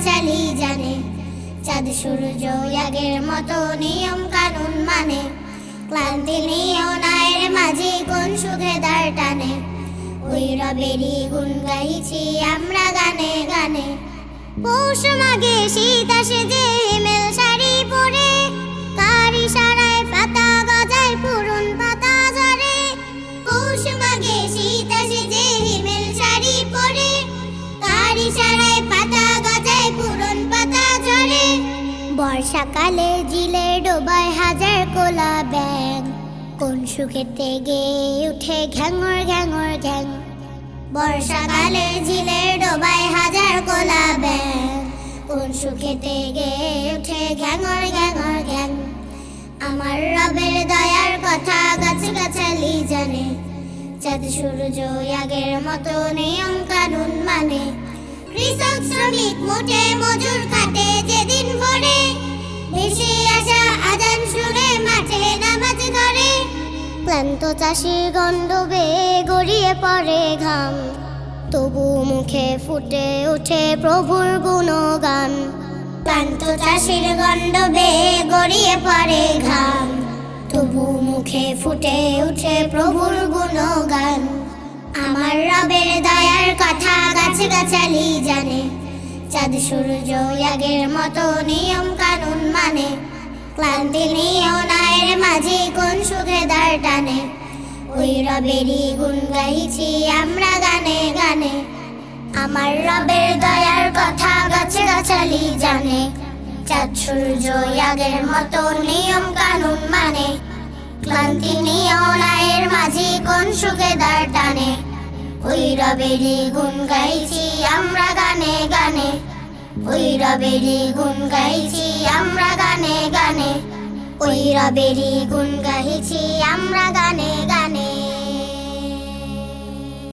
গাছালি জানে। চাঁদ, সূর্য আগের মতো নিয়ম কানুন মানে। ক্লান্তি নিয়েও নায়ের মাঝি কোন সুখে দাঁড় টানে। ওই রবেরই গুণ গাইছি আমরা গানে গানে। পৌষ মাঘে বর্ষাকালে জিলে ডোবায় হাজার কোলা ব্যাং কোন সুখেতে গে উঠে ঘ্যাঙর ঘ্যাঙর ঘ্যাং। বর্ষাকালে জিলে ডোবায় হাজার কোলা ব্যাং কোন সুখেতে গে উঠে ঘ্যাঙর ঘ্যাঙর ঘ্যাং। আমার রবের দয়ার কথা গাছ গাছালি জানে। চাঁদ সূর্য আগের মতো নিয়ম কানুন মানে। কৃষক শ্রমিক মোটে মজুর ক্লান্ত চাষির গন্ধ বেয়ে গড়িয়ে পড়ে ঘাম। তবু মুখে ফুটে ওঠে প্রভুর গুণগান। ক্লান্ত চাষির বেয়ে গড়িয়ে পড়ে ঘাম। তবু মুখে ফুটে ওঠে প্রভুর গুণগান। আমার রবের দয়ার কথা গাছে গাছালি জানে। চাঁদ, সূর্য আগের মতো নিয়ম কানুন মানে। ক্লান্তি মাঝে সুখে দাঁড় টানে। ওই রবেরই গুণ গাইছি আমরা গানে গানে। আমার রবের দয়ার কথা গাছে গাছালি জানে আগের মতো নিয়ম কানুন মানে। ক্লান্তি নিয়েও নায়ের মাঝে কোন সুখে টানে। ওই রবেরই গুণ গাইছি আমরা গানে গানে। ওই রবেরই গুণ গাইছি ওই রবেরই গুণ গাইছি আমরা গানে